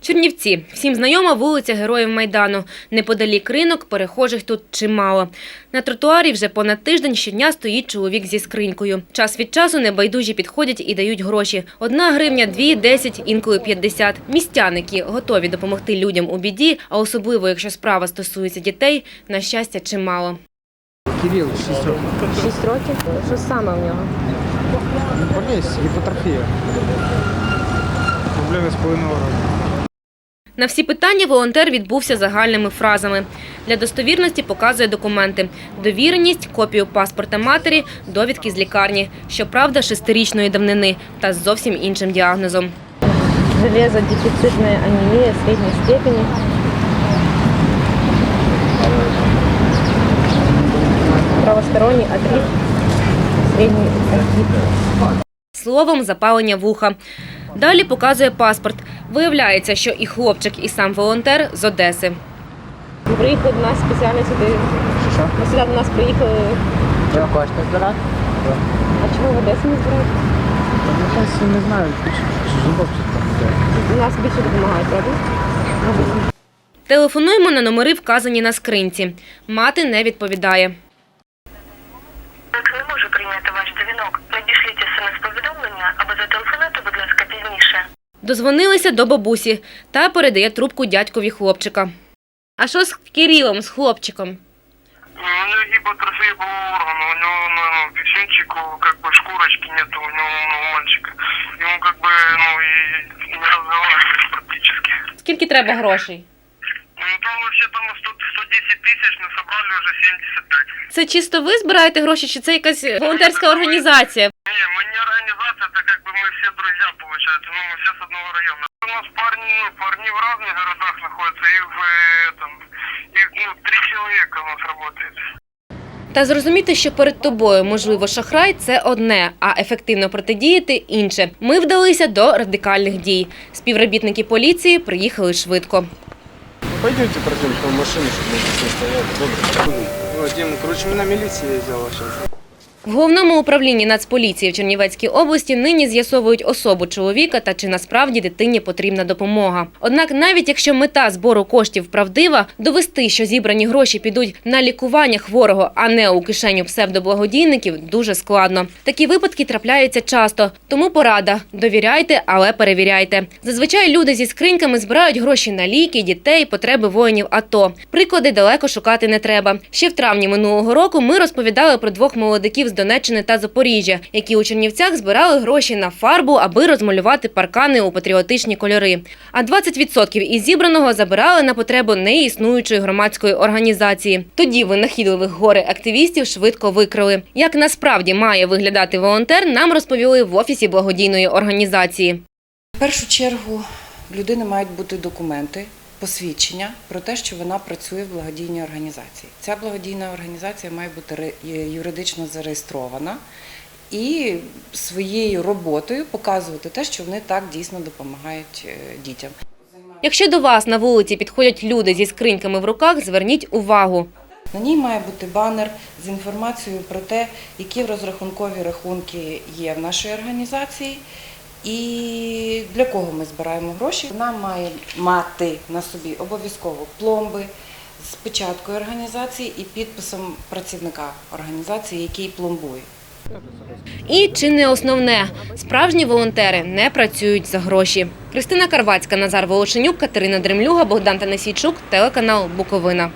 Чернівці. Всім знайома вулиця Героїв Майдану. Неподалік ринок, перехожих тут чимало. На тротуарі вже понад тиждень щодня стоїть чоловік зі скринькою. Час від часу небайдужі підходять і дають гроші. Одна гривня, дві, десять, інколи п'ятдесят. Містяники готові допомогти людям у біді, а особливо, якщо справа стосується дітей, на щастя, чимало. Кирилл, 6 років. Шість років? Що саме в нього? Болезнь, гіпотрофія. Проблеми з половиною року. На всі питання волонтер відбувся загальними фразами. Для достовірності показує документи. Довіреність, копію паспорта матері, довідки з лікарні. Щоправда, шестирічної давнини та з зовсім іншим діагнозом. железодефицитная анемия средней степени. Правосторонний артрит, средний артрит. Словом, запалення вуха. Далі показує паспорт. Виявляється, що і хлопчик, і сам волонтер з Одеси. Приїхали до нас спеціально сюди. Що? Ви сюди до нас приїхали. Я бачите, збирати? А чому в Одесі не збираєте? Я не знаю. У нас більше допомагають, правда? Телефонуємо на номери, вказані на скринці. Мати не відповідає. Так не можу прийняти ваш дзвінок. Надішліть смс-повідомлення або зателефонуйте, будь ласка, пізніше. Дозвонилися до бабусі та передає трубку дядькові хлопчика. А що з Кирилом, з хлопчиком? У него гипотрофия полового органа, у него ну, ну, писюнчику, как бы шкурочки нету у него ну, мальчика. Ему как бы, ну, и не разговаривает практически. Скільки треба грошей? Ну, там вообще там 100, 110 тысяч, но собрали уже 75. Це чисто ви збираєте гроші, чи це якась волонтерська організація? Не, мы не организация, это как бы мы все друзья, получается, ну, мы все с одного района. У нас парни, ну, парни в разных городах находятся, и в э, этом, и, ну, три человека у нас работает. Та зрозуміти, що перед тобою можливо шахрай це одне, а ефективно протидіяти інше. Ми вдалися до радикальних дій. Співробітники поліції приїхали швидко. Пойдемте пройдем в машину, чтобы мы здесь не стояли. Добре. Ну, Дим, короче, мы на милиции ездил сейчас. В головному управлінні Нацполіції в Чернівецькій області нині з'ясовують особу чоловіка та чи насправді дитині потрібна допомога. Однак, навіть якщо мета збору коштів правдива, довести, що зібрані гроші підуть на лікування хворого, а не у кишеню псевдоблагодійників, дуже складно. Такі випадки трапляються часто, тому порада довіряйте, але перевіряйте. Зазвичай люди зі скриньками збирають гроші на ліки, дітей, потреби воїнів АТО. Приклади далеко шукати не треба. Ще в травні минулого року ми розповідали про двох молодиків з Донеччини та Запоріжжя, які у Чернівцях збирали гроші на фарбу, аби розмалювати паркани у патріотичні кольори. А 20% із зібраного забирали на потребу неіснуючої громадської організації. Тоді винахідливих гори активістів швидко викрили. Як насправді має виглядати волонтер, нам розповіли в офісі благодійної організації. В першу чергу в людини мають бути документи, посвідчення про те, що вона працює в благодійній організації. Ця благодійна організація має бути юридично зареєстрована і своєю роботою показувати те, що вони так дійсно допомагають е, дітям. Якщо до вас на вулиці підходять люди зі скриньками в руках, зверніть увагу. На ній має бути банер з інформацією про те, які розрахункові рахунки є в нашій організації і для кого ми збираємо гроші. Вона має мати на собі обов'язково пломби з печаткою організації і підписом працівника організації, який пломбує. І чи не основне, справжні волонтери не працюють за гроші. Кристина Карвацька, Назар Волошенюк, Катерина Дремлюга, Богдан Танасійчук, телеканал Буковина.